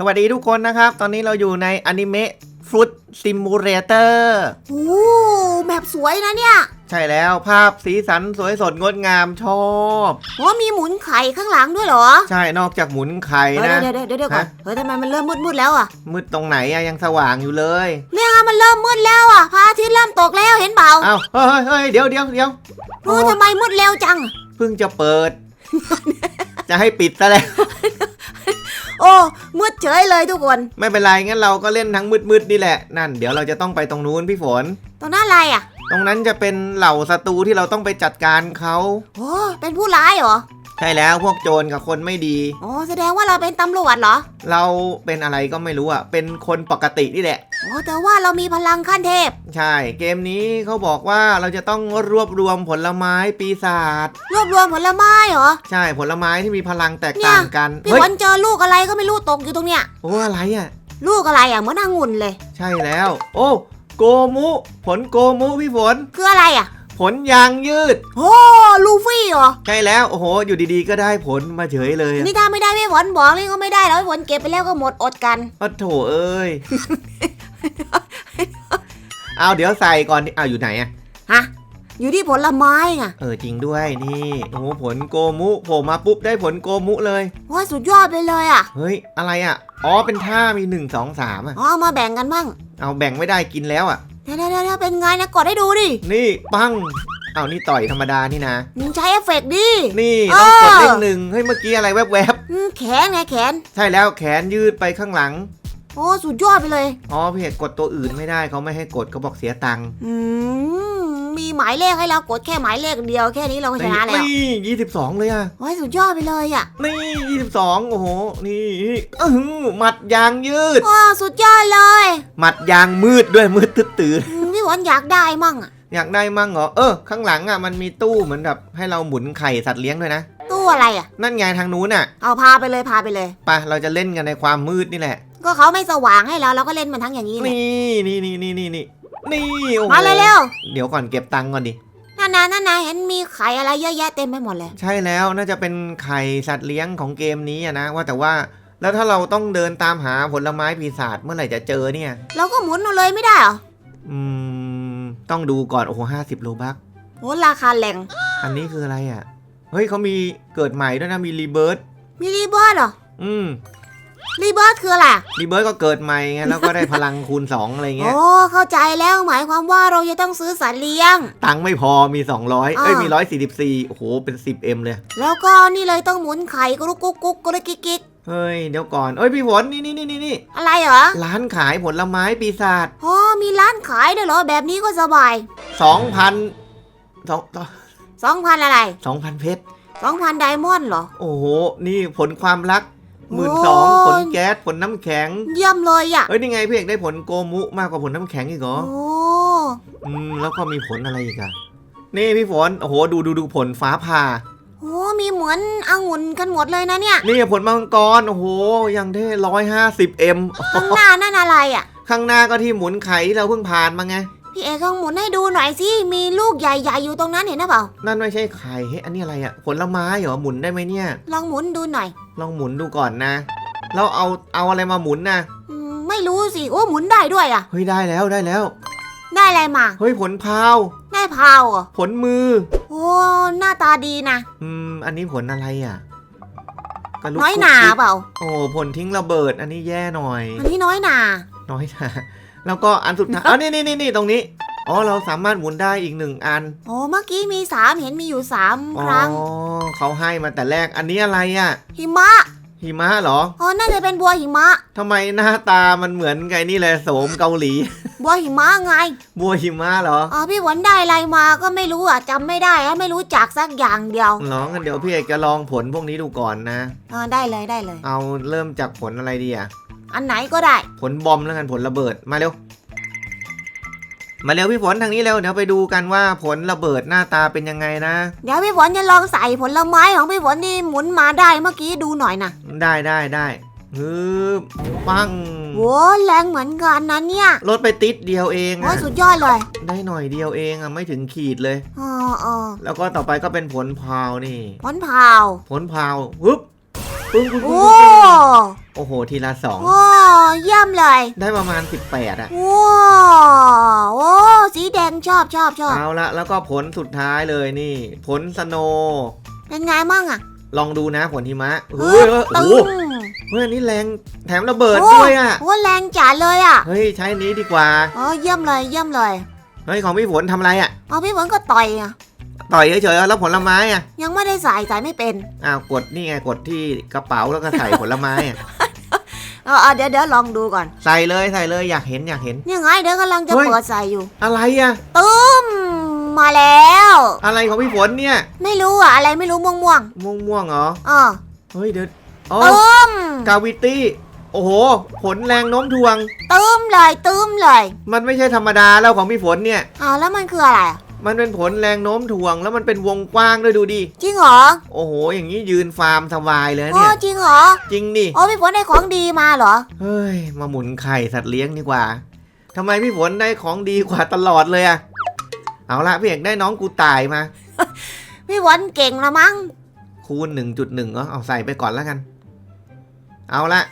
สวัสดีทุกคนนะครับ ตอนนี้เราอยู่ในอนิเมะฟรุตซิมูเลเตอร์โอ้แมปสวยนะเนี่ย ใช่แล้วภาพสีสันสวยสดงดงามชอบโอ้มีหมุนไข่ข้างหลังด้วยเหรอ ใช่นอกจากหมุนไข่เฮ้ยนะเดี๋ยวเดี๋ยวเดี๋ยวเดี๋ยวก่อนฮะเฮ้ยทำไมมันเริ่มมืดมืดๆแล้วอะ มืดตรงไหนอะยังสว่างอยู่เลยเนี่ยมันเริ่มมืดแล้วอะพระอาทิตย์เริ่มตกแล้วเห็นเปล่าเอ้าเฮ้ยเฮ้ยเดี๋ยวเดี๋ยวเดี๋ยวโอ้ทำไมมืดเร็วจัง เพิ่งจะเปิด จะให้ปิดซะแล้วโอ้มืดเฉยเลยทุกคน ไม่เป็นไรงั้นเราก็เล่นทั้งมืดๆนี่แหละ นั่นเดี๋ยวเราจะต้องไปตรงนู้นพี่ฝน ตรงนั้นอะไรอะ ตรงนั้นจะเป็นเหล่าศัตรูที่เราต้องไปจัดการเขา โอ้ เป็นผู้ร้ายเหรอ ใช่แล้วพวกโจรกับคนไม่ดี โอ้แสดงว่าเราเป็นตำรวจเหรอ เราเป็นอะไรก็ไม่รู้อะ เป็นคนปกตินี่แหละ โอ้แต่ว่าเรามีพลังขั้นเทพ ใช่ เกมนี้เขาบอกว่าเราจะต้องรวบรวมผลไม้ปีศาจ รวบรวมผลไม้เหรอ ใช่ ผลไม้ที่มีพลังแตกต่างกัน พี่เฮ้ยฝนเจอลูกอะไรก็ไม่รู้ตกอยู่ตรงเนี้ย โอ้อะไรอะ ลูกอะไรอะเหมือนองุ่นเลย ใช่แล้ว โอ้ โกมุ ผลโกมุพี่ฝน คืออะไรอะ ผลยางยืด โอ้ลูฟี่เหรอ ใช่แล้ว โอ้โห อยู่ดีๆ ก็ได้ผลมาเฉยเลยอะนี่ถ้าไม่ได้พี่ฝนบอกนี่ก็ไม่ได้แล้วพี่ฝนเก็บไปแล้วก็หมดอดกัน อ้าวโถเอ้ย เอาเดี๋ยวใส่ก่อนดิเอาอยู่ไหนอะฮะ อยู่ที่ผลไม้ไงเออจริงด้วยนี่ โอ้โหผลโกมุโผล่มาปุ๊บได้ผลโกมุเลย ว่าสุดยอดไปเลยอะเฮ้ย อะไรอะอ๋อ เป็นท่ามีหนึ่งสองสามอะอ๋อเอามาแบ่งกันบ้าง เอาแบ่งไม่ได้กินแล้วอะ เดี๋ยวเดี๋ยวเดี๋ยวเป็นไงนะกดให้ดูดินี่ปังเอานี่ต่อยธรรมดานี่นะ มึงใช้เอฟเฟกต์ดิ นี่เอต้องอกดเลขหนึ่งเฮ้ยเมื่อกี้อะไรแวบอืมแขนไงแขน ๆ ใช่แล้วแขนยืดไปข้างหลัง โอ้สุดยอดไปเลย อ๋อพี่เอกกดตัวอื่นไม่ได้เขาไม่ให้กดเขาบอกเสียตังค์ อืม มีหมายเลขให้เรากดแค่หมายเลขเดียวแค่นี้เราก็ชนะแล้วนี่ยี่สิบสองเลยอะโอ้ยสุดยอดไปเลยอะนี่ยี่สิบสองโอ้โหนี่อื้อหือหมัดยางยืดโอ้สุดยอดเลย หมัดยางมืดด้วยมืดตื้ออืมพี่ฝนอยากได้มั่งอะๆอยากได้มั่งเหรอเออข้างหลังอะมันมีตู้เหมือนแบบให้เราหมุนไข่สัตว์เลี้ยงด้วยนะตู้อะไรอะ นั่นไงทางนู้นอะ เอาพาไปเลยพาไปเลยไปเราจะเล่นกันในความมืดนี่แหละ ก็เขาไม่สว่างให้เราเราก็เล่นมันทั้งอย่างนี้เลยนี่นี่นี่นี่นี่ นี่นี่โอ้โหมาเลยเร็วเดี๋ยวก่อนเก็บตังค์ก่อนดินั่นนะนั่นนะเห็นมีไข่อะไรเยอะแยะเต็มไปหมดเลย ใช่แล้วน่าจะเป็นไข่สัตว์เลี้ยงของเกมนี้อะนะว่าแต่ว่าแล้วถ้าเราต้องเดินตามหาผลไม้ปีศาจเมื่อไหร่จะเจอเนี่ย เราก็หมุนเอาเลยไม่ได้เหรออืม ต้องดูก่อนโอ้โหห้าสิบโลบักโอ้ราคาแรงอันนี้คืออะไรอะ เฮ้ยเขามีเกิดใหม่ด้วยนะมีรีเบิร์มีรีเบิร์ดเหรอ อืม รีเบิร์ดคืออะไรอะรีเบิร์ก็เกิดใหม่ไงแล้วก็ได้พลังคูณ2อะไรเงี้ยโอ้เข้าใจแล้วหมายความว่าเราจะต้องซื้อสัตว์เลี้ยง ตังค์ไม่พอมี 200เอ้ยอ่ามีมี 144โอ้โหเป็น 10M เลย แล้วก็นี่เลยต้องหมุนไข่กุ๊กกุ๊กกุ๊กกุ๊กกิ๊กกิ๊กเฮ้ยเดี๋ยวก่อนเอ้ยพี่ฝนนี่นี่นี่นี่นี่อะไรเหรอ ร้านขายผลไม้ปีศาจอ๋อมีร้านขายด้วยเหรอแบบนี้ก็สบาย2,000สองสองพันอะไร2,000เพชรสองพันไดมอนด์เหรอ โอ้โห นี่ผลความรัก หมื่นโอ้สองยผลแก๊สผลน้ำแข็ง เยี่ยมเลยอะ เอ้ยนี่ไงพี่เอกได้ผลโกมุมากกว่าผลน้ำแข็งอีกเหรอโอ้อืมแล้วก็มีผลอะไรอีกอะนี่พี่ฝนโอ้โหดูดูดูผลฟ้าผ่าโหมีเหมือนองุ่นกันหมดเลยนะเนี่ย นี่ผลมังกรโอ้โหยังได้ร้อยห้าสิบเอ็มข้างหน้านั่นอะไรอะ ข้างหน้าก็ที่หมุนไข่ที่เราเพิ่งผ่านมาไง พี่เอกลองหมุนให้ดูหน่อยสิ มีลูกใหญ่ๆอยู่ตรงนั้นเห็นหรือเปล่า นั่นไม่ใช่ไข่เฮ้ยอันนี้อะไรอะผลไม้เหรอหมุนได้ไหมเนี่ย ลองหมุนดูหน่อยลองหมุนดูก่อนนะแล้วเอาเอาอะไรมาหมุนนะอืมไม่รู้สิ โอ้หมุนได้ด้วยอะเฮ้ยได้แล้วได้แล้ว ได้อะไรมา เฮ้ยผลพาว ได้พาวเหรอผลมือ โอ้หน้าตาดีนะ อืม อันนี้ผลอะไรอะกระลุกน้อยหนากุ๊กกิ๊กเปล่า โอ้ผลทิ้งระเบิด อันนี้แย่หน่อย อันนี้น้อยหนา น้อยนะ แล้วก็อันสุดท้ายอ๋อนี่นี่นี่นี่ตรงนี้อ๋อเราสามารถหมุนได้อีกหนึ่งอันโอ้เมื่อกี้มีสามเห็นมีอยู่สามอ๋อครั้งเขาให้มาแต่แรกอันนี้อะไรอะหิมะ หิมะเหรออ๋อน่าจะเป็นบัวหิมะทำไมหน้าตามันเหมือนไงนี่เลยโสมเกาหลี บัวหิมะไง บัวหิมะเหรออ๋อพี่หวนได้อะไรมาก็ไม่รู้อะจำไม่ได้อะไม่รู้จักสักอย่างเดียวน้องกันเดี๋ยวพี่เอกจะลองผลพวกนี้ดูก่อนนะอ๋อได้เลยได้เลย เอาเริ่มจากผลอะไรดีอะ อันไหนก็ได้ ผลบอมแล้วกันผลระเบิดมาเร็ว มาเร็วพี่ฝนทางนี้เร็วเดี๋ยวไปดูกันว่าผลระเบิดหน้าตาเป็นยังไงนะ เดี๋ยวพี่ฝนจะลองใส่ผลไม้ของพี่ฝนที่หมุนมาได้เมื่อกี้ดูหน่อยนะได้ได้ได้ฮึบปังโว้แรงเหมือนกันนะเนี่ยลดไปติดเดียวเองโอ้อะสุดยอดเลย ได้หน่อยเดียวเองอะไม่ถึงขีดเลยอ๋อออแล้วก็ต่อไปก็เป็นผลพาวนี่ ผลพาว ผลพาวฮึบปึ้งปึ้งปึ้โอ้งปึ้ง โอ้โห ทีละสอง โอ้เยี่ยมเลยได้ประมาณ 18อะว้าวโอ้สีแดงชอบชอบชอบเอาละแล้วก็ผลสุดท้ายเลยนี่ ผลสโนว์เป็นไงมั่งอะลองดูนะผลหิมะเอเฮ้ยอโอ้ตึโหงเฮ้ยอันนี้แรงแถมระเบิดโอ้ด้วยอะโอ้แรงจัดเลยอะเฮ้ย ใช้อันนี้ดีกว่า โอ้เยี่ยมเลยเยี่ยมเลยเฮ้ย ของพี่ฝนทำอะไรอะเอาพี่ฝนก็ต่อยอะต่อยเฉยๆแล้วผลไม้อะยังไม่ได้ใส่ใส่ไม่เป็นอ้าวกดนี่ไงกดที่กระเป๋าแล้วก็ใส่ผลไม้อะ เออเออเดี๋ยวเดี๋ยวลองดูก่อน ใส่เลยใส่เลยอยากเห็นอยากเห็นนี่ไงเดี๋ยวกำลังจะเฮ้ย เปิดใส่อยู่อะไรอะตึ้มมาแล้ว อะไรของพี่ฝนเนี่ย ไม่รู้อะอะไรไม่รู้ม่วงม่วงม่วงม่วงๆเหรอๆอ๋อเฮ้ยเดี๋ยวอ๋อตึ้มกาวิตี้โอ้โห ผลแรงโน้มถ่วง ตึ้มเลยตึ้มเลยมันไม่ใช่ธรรมดาแล้วของพี่ฝนเนี่ย อ้าวแล้วมันคืออะไรอะ มันเป็นผลแรงโน้มถ่วงแล้วมันเป็นวงกว้างด้วยดูดิ จริงเหรอโอ้โห อย่างนี้ยืนฟาร์มสบายเลยนะโอ้เนี่ย จริงเหรอจริงดิ โอ้พี่ฝนได้ของดีมาเหรอ เฮ้ย มาหมุนไข่สัตว์เลี้ยงดีกว่า ทำไมพี่ฝนได้ของดีกว่าตลอดเลยอะเอาละพี่เอกได้น้องกูตายมา พี่ฝนเก่งละมั้งคูณ 1.1เนาะเอาใส่ไปก่อนแล้วกัน เอาละ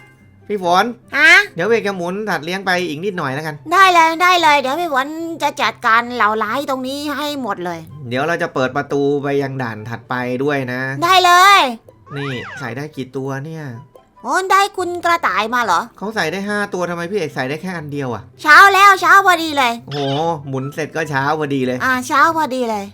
พี่ฝน ฮะ เดี๋ยวพี่เอกจะหมุนสัตว์เลี้ยงไปอีกนิดหน่อยแล้วกัน ได้เลยได้เลย เดี๋ยวพี่ฝนจะจัดการเหล่าร้ายตรงนี้ให้หมดเลย เดี๋ยวเราจะเปิดประตูไปยังด่านถัดไปด้วยนะ ได้เลยนี่ใส่ได้กี่ตัวเนี่ยโอ้ได้คุณกระต่ายมาเหรอ เขาใส่ได้ 5 ตัวทำไมพี่เอกใส่ได้แค่อันเดียวอะเช้าแล้วเช้าพอดีเลย โอ้โหหมุนเสร็จก็เช้าพอดีเลย อ่าเช้าพอดีเลย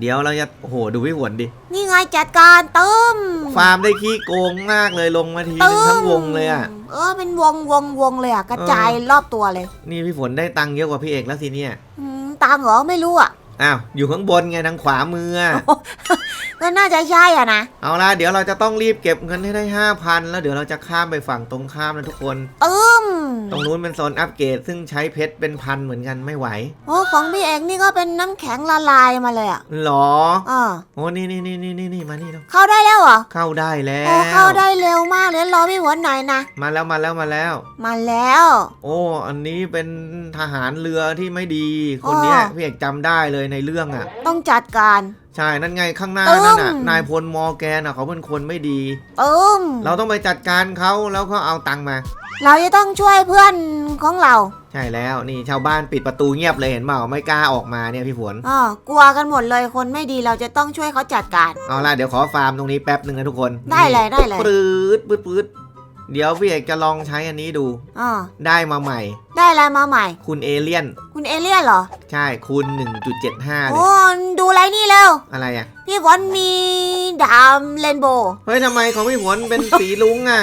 เดี๋ยวเราจะโอ้โหดูพี่ฝนดินี่ไงจัดการตึ้มฟาร์มได้ขี้โกงมากเลยลงมาทีนึตึ้งมทั้งวงเลยอะ เออเป็นวงวงวงเลยอะกระจายรอบตัวเลยนี่พี่ฝนได้ตังค์เยอะกว่าพี่เอกแล้วสิเนี่ยอืมตังค์เหรอไม่รู้อะอ้าวอยู่ข้างบนไงทางขวามืออะ ก็น่าจะใช่อะนะ เอาล่ะเดี๋ยวเราจะต้องรีบเก็บเงินให้ได้ห้าพันแล้วเดี๋ยวเราจะข้ามไปฝั่งตรงข้ามนะทุกคนตึ้มตรงนู้นเป็นโซนอัปเกรดซึ่งใช้เพชรเป็นพันเหมือนกันไม่ไหวโอ้ของพี่เอกนี่ก็เป็นน้ำแข็งละลายมาเลยอะหรออ่าโอ้นี่นี่นี่นี่นี่นี่มานี่เนาะเข้าได้แล้วเหรอเข้าได้แล้โอ้วเข้าได้เร็วมากเลยรอพี่ฝนหน่อยนะมาแล้วมาแล้วมาแล้ว มาแล้ว โอ้ อันนี้เป็นทหารเรือที่ไม่ดีคนเนี้ยอ๋อ พี่เอกจำได้เลยในเรื่องอะ ต้องจัดการ ใช่นั่นไงข้างหน้าตึ้มนั่นน่ะนายพลมอร์แกนอะเขาเป็นคนไม่ดีตึ้มเราต้องไปจัดการเขาแล้วก็เอาตังค์มา เราจะต้องช่วยเพื่อนของเรา ใช่แล้วนี่ชาวบ้านปิดประตูเงียบเลยเห็นเปล่าไม่กล้าออกมาเนี่ยพี่ฝนอ๋อกลัวกันหมดเลยคนไม่ดีเราจะต้องช่วยเขาจัดการเอาล่ะเดี๋ยวขอฟาร์มตรงนี้แป๊บหนึ่งนะทุกคนได้เลยได้เลยปืดปืดปืด เดี๋ยวพี่เอกจะลองใช้อันนี้ดูอ๋อได้มาใหม่ ได้อะไรมาใหม่ คุณเอเลี่ยน คุณเอเลี่ยนเหรอ ใช่คูณ1.75เลโอ้ยดูอะไรนี่เร็ว อะไรอะ พี่ฝนมีดาบเรนโบว์เฮ้ยทำไมของพี่ฝนเป็นสีลุงอะ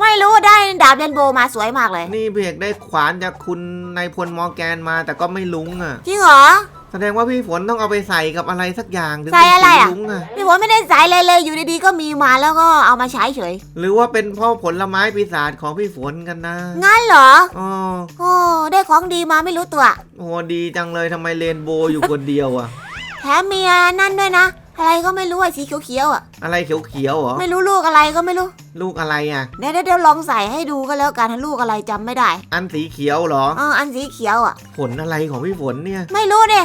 ไม่รู้ได้ดาบเรนโบว์มาสวยมากเลยนี่พี่เอกได้ขวานจากคุณนายพลมอร์แกนมาแต่ก็ไม่ลุงอะ จริงเหรอแส ดงว่าพี่ฝนต้องเอาไปใส่กับอะไรสักอย่างถึงใส่เป็นอะไรสีอะลุงอะพี่ฝนไม่ได้ใส่เลยเลยอยู่ดีๆก็มีมาแล้วก็เอามาใช้เฉย หรือว่าเป็นเพ่อผลไม้ปีศาจของพี่ฝนกันนะงั้นเหรอ อ๋อโอ้ได้ของดีมาไม่รู้ตัวโอ้ดีจังเลยทำไมเรนโบว์อยู่คนเดียวอะแถมมีอันนั่นด้วยนะ อะไรก็ไม่รู้ไอ้สีเขียวๆอะ อะไรเขียวๆเหรอไม่รู้ลูกอะไรก็ไม่รู้ ลูกอะไรอะเดี๋ยวเดี๋ยวเดี๋ยวลองใส่ให้ดูก็แล้วกันลูกอะไรจำไม่ได้อันสีเขียวเหรอเอออันสีเขียวอะ ผลอะไรของพี่ฝนเนี่ย ไม่รู้ดิ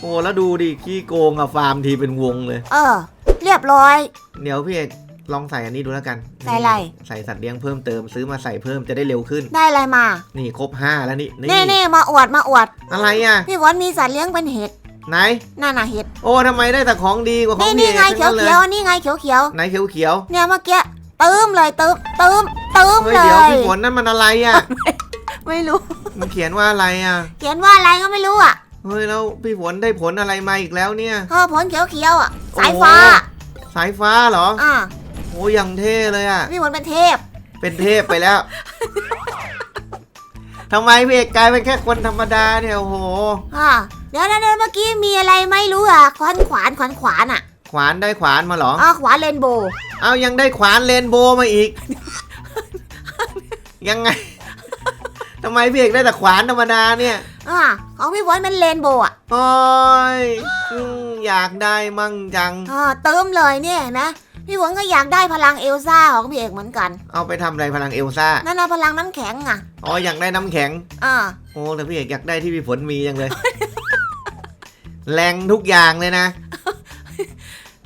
โอ้แล้วดูดิขี้โกงอะฟาร์มทีเป็นวงเลย เออ เรียบร้อย เดี๋ยวพี่เอกลองใส่อันนี้ดูแล้วกันใส่อะไร ใส่สัตว์เลี้ยงเพิ่มเติมซื้อมาใส่เพิ่มจะได้เร็วขึ้น ได้อะไรมา นี่ครบห้าแล้วนี่เน่เน่มาอวดมาอวด อะไรอะ พี่ฝนมีสัตว์เลี้ยงเป็นเห็ดไหนนั่นน่ะเห็ดโอ้ทำไมได้แต่ของดีกว่าขอนี่งพี่นี่เอกไงทั้เขียวนั้นเลเขียวนี่ไงเขียวเขียวไหนเขียวเขียวเนี่ยเมื่อกี้ตืมเลยตืมตืมตืๆมเฮ้ยเลเดี๋ยวยพี่ฝนนั่นมันอะไรอะไม่รู้ มันเขียนว่าอะไรอะ เขียนว่าอะไรก็ไม่รู้อะ เฮ้ยแล้วพี่ฝนได้ผลอะไรมาอีกแล้วเนี่ย เออผลเขียวเขียวๆอะสายฟ้า สายฟ้าเหรออ่าโอ้ยังเท่เลยอะ พี่ฝนเป็นเทพ เป็นเทพไปแล้วทำไมพี่เอกกลายเป็นแค่คนธรรมดาเนี่ยโอ้โหอ่าเดี๋ยวนะเดี๋ยวเมื่อกี้มีอะไรไม่รู้อะขวานขวานขวานขวานอะ ขวานได้ขวานมาเหรออ่าขวานเรนโบว์เอายังได้ขวานเรนโบว์มาอีก ยังไงทำไมพี่เอกได้แต่ขวานธรรมดาเนี่ย อ่าของพี่ฝนเป็นเรนโบว์อะโอ้ยอืมอยากได้มั่งจัง อ่าเติมเลยเนี่ยเห็นไหมพี่ฝนก็อยากได้พลังเอลซ่าของพี่เอกเหมือนกัน เอาไปทำอะไรพลังเอลซ่า นั่นน่ะพลังน้ำแข็งอะอ๋ออยากได้น้ำแข็ง อ่าโอ้แต่พี่เอกอยากได้ที่พี่ฝนมีจังเลย แรงทุกอย่างเลยนะ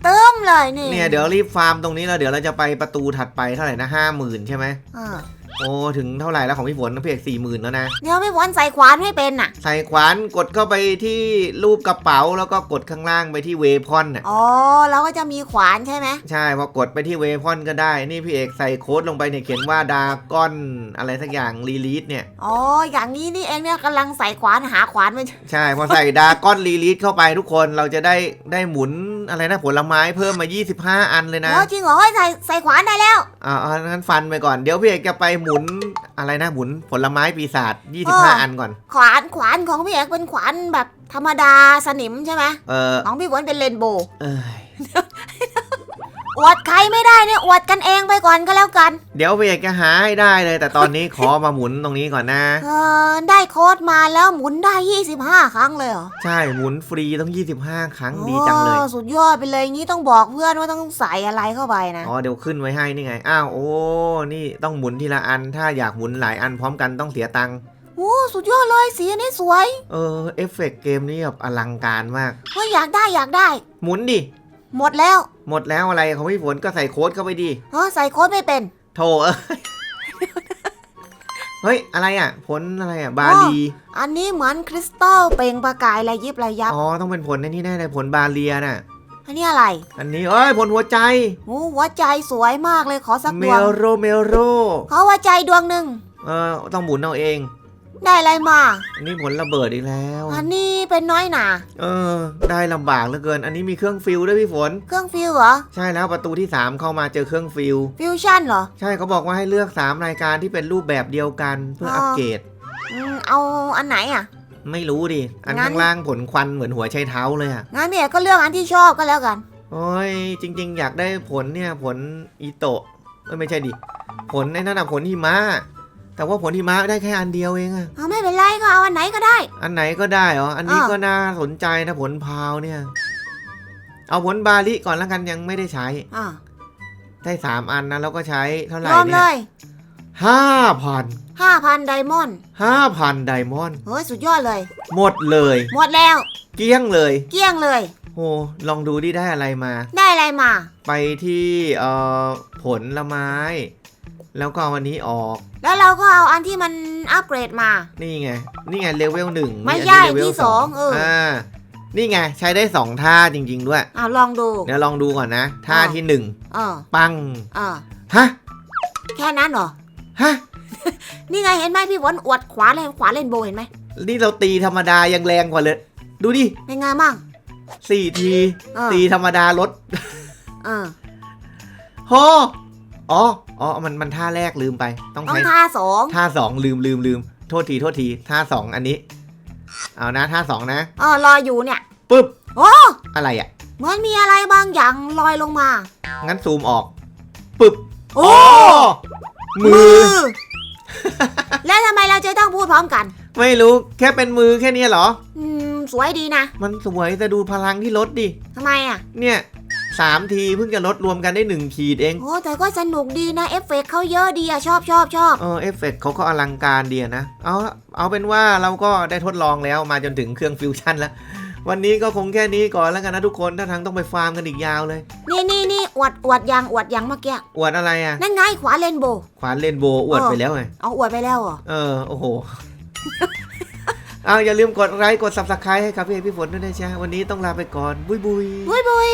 เติมเลยนี่เนี่ยเดี๋ยวรีบฟาร์มตรงนี้แล้วเดี๋ยวเราจะไปประตูถัดไปเท่าไหร่นะห้าหมื่นใช่ไหม อ่า โอ้ถึงเท่าไหร่แล้วของพี่ฝนพี่เอกสี่หมื่นแล้วนะ เดี๋ยวพี่ฝนใส่ขวานไม่เป็นน่ะ ใส่ขวานกดเข้าไปที่รูปกระเป๋าแล้วก็กดข้างล่างไปที่เวพอนน่ะอ๋อเราก็จะมีขวานใช่ไหมใช่พอกดไปที่เวพอนก็ได้ นี่พี่เอกใส่โค้ดลงไปเนี่ยเขียนว่าดาก้อนอะไรสักอย่างรีลีสเนี่ยอ๋ออย่างนี้นี่เองเนี่ยกำลังใส่ขวานหาขวานมันใช่พอใส่ดาก้อนรีลีสเข้าไปทุกคนเราจะได้ได้หมุนอะไรนะผลไม้เพิ่มมา 25 อันเลยนะโอ้จริงเหรอเฮ้ยใส่ใส่ขวานได้แล้ว อ่าเอางั้นฟันไปก่อน เดี๋ยวพี่เอกจะไปหมุนอะไรนะหมุนผลไม้ปีศาจเออ25 อันก่อน ขวานขวานของพี่เอกเป็นขวานแบบธรรมดาสนิมใช่ไหมเออของพี่ฝนเป็นเรนโบว์เอ้ย อวดใครไม่ได้เนี่ยอวดกันเองไปก่อนก็แล้วกัน เดี๋ยวพี่เอกจะหาให้ได้เลย แต่ตอนนี้ขอมาหมุนตรงนี้ก่อนนะ เออได้โค้ดมาแล้วหมุนได้ 25 ครั้งเลยเหรอใช่หมุนฟรีต้อง 25 ครั้งดีจังเลย โอ้สุดยอดไปเลยงี้ต้องบอกเพื่อนว่าต้องใส่อะไรเข้าไปนะ อ๋อเดี๋ยวขึ้นไว้ให้นี่ไง อ้าวโอ้ นี่ต้องหมุนทีละอัน ถ้าอยากหมุนหลายอันพร้อมกันต้องเสียตังค์ โอ้สุดยอดเลยสีอันนี้สวย เออเอฟเฟกต์เกมนี้แบบอลังการมาก เฮ้ยอยากได้อยากได้ หมุนดิ หมดแล้วหมดแล้วอะไรของพี่ฝนก็ใส่โค้ดเข้าไปดิเออใส่โค้ดไม่เป็นโถเอ้ยเฮ้ย อะไรอะ ผลอะไรอะ บาลี อันนี้เหมือนคริสตัลเปล่งประกายระยิบระยับ อ๋อ ต้องเป็นผลในนี่แน่เลยผลบาเลียน่ะ อันนี้อะไร อันนี้เอ้ย ผลหัวใจโอ้หัวใจสวยมากเลยขอสักเมดวงลโรเมลโรขอหัวใจดวงหนึ่ง เออ ต้องหมุนเอาเอง ได้อะไรมาอันนี้ผลระเบิดอีกแล้ว อันนี้เป็นน้อยหนาเออ ได้ลำบากเหลือเกิน อันนี้มีเครื่องฟิลด้วยพี่ฝน เครื่องฟิวเหรอ ใช่แล้วประตูที่ 3 เข้ามาเจอเครื่องฟิลฟิวชั่นเหรอ ใช่เขาบอกว่าให้เลือก 3 รายการที่เป็นรูปแบบเดียวกันเพื่อออัปเกรด อืมเอาอันไหนอะ ไม่รู้ดิ อันงั้น ข้างล่างผลควันเหมือนหัวไชเท้าเลยอะงั้นพี่เอกก็เลือกอันที่ชอบก็แล้วกัน โอ้ยจริง ๆ อยากได้ผลเนี่ยผลอีโตะเอ้ยไม่ใช่ดิ ผลในนั่นอะผลหิมะ แต่ว่าผลหิมะได้แค่อันเดียวเองอะเอาไม่เป็นไรก็เอาอันไหนก็ได้ อันไหนก็ได้เหรอ อันนี้อ่าก็น่าสนใจนะผลพาวเนี่ย เอาผลบาลิก่อนแล้วกันยังไม่ได้ใช้ อ่าได้สามอันนะแล้วก็ใช้เท่าไหร่รวมเนี่เลยยห้าพัน5,000ไดมอนด์ห้าพันไดมอนด์เฮ้ยสุดยอดเลย หมดเลย หมดแล้ว เกลี้ยงเลย เกลี้ยงเลยโอ้ลองดูดิได้อะไรมา ได้อะไรมา ไปที่เอ่อผลละไม้ แล้วก็เอาวันนี้ออก แล้วเราก็เอาอันที่มันอัปเกรดมา นี่ไง นี่ไงเลเวลหนึ่งไม่นี่ใช่อันนี้ที่สองเอออ่า นี่ไงใช้ได้สองท่าจริง ๆ ด้วย เอาลองดู เดี๋ยวลองดูก่อนนะ ท่าอ่า ที่หนึ่งเออปัง เออฮะ แค่นั้นเหรอ ฮะ นี่ไงเห็นไหมพี่ฝนอวดขวาเลยขวาเล่นโบว์เห็นไหมนี่เราตีธรรมดายังแรงกว่าเลย ดูดิเป็นไงมั่งสี่ที เออ ตีธรรมดาลดเออ โห อ๋ออ๋อมันมันท่าแรกลืมไป ต้องต้องใช้ท่าสองท่าสองลืมลืมลืมโทษทีโทษทีท่าสองอันนี้ เอานะท่าสองนะเออรออยู่เนี่ย ปึ๊บโอ้ อะไรอะ เหมือนมีอะไรบางอย่างลอยลงมา งั้นซูมออกปึ๊บโอ้มือ แล้วทำไมเราจะต้องพูดพร้อมกัน ไม่รู้แค่เป็นมือแค่เนี้ยเหรอ อืม สวยดีนะ มันสวยแต่ดูพลังที่ลดดิ ทำไมอะ เนี่ย สามทีเพิ่งจะลดรวมกันได้หนึ่งขีดเอง โอ้แต่ก็สนุกดีนะเอฟเฟกต์เขาเยอะดีอะชอบชอบชอบเออเอฟเฟกต์เขาก็อลังการดีอะนะ เอาเอาเป็นว่าเราก็ได้ทดลองแล้วมาจนถึงเครื่องฟิวชั่นแล้ว วันนี้ก็คงแค่นี้ก่อนแล้วกันนะทุกคนถ้าทางต้องไปฟาร์มกันอีกยาวเลย นี่นี่นี่อวดอวดยังอวดยังเมื่อกี้อวดอะไรอะนั่นไงขวาเลนโบว์ขวานเลนโบว์อวดเออไปแล้วไงเอาอวดไปแล้วเหรอเออโอ้โหเอาอย่าลืมกดไลค์กด subscribe ให้กับพี่เอกพี่ฝนด้วยนะจ๊ะวันนี้ต้องลาไปก่อนบุยบุยบุยบุย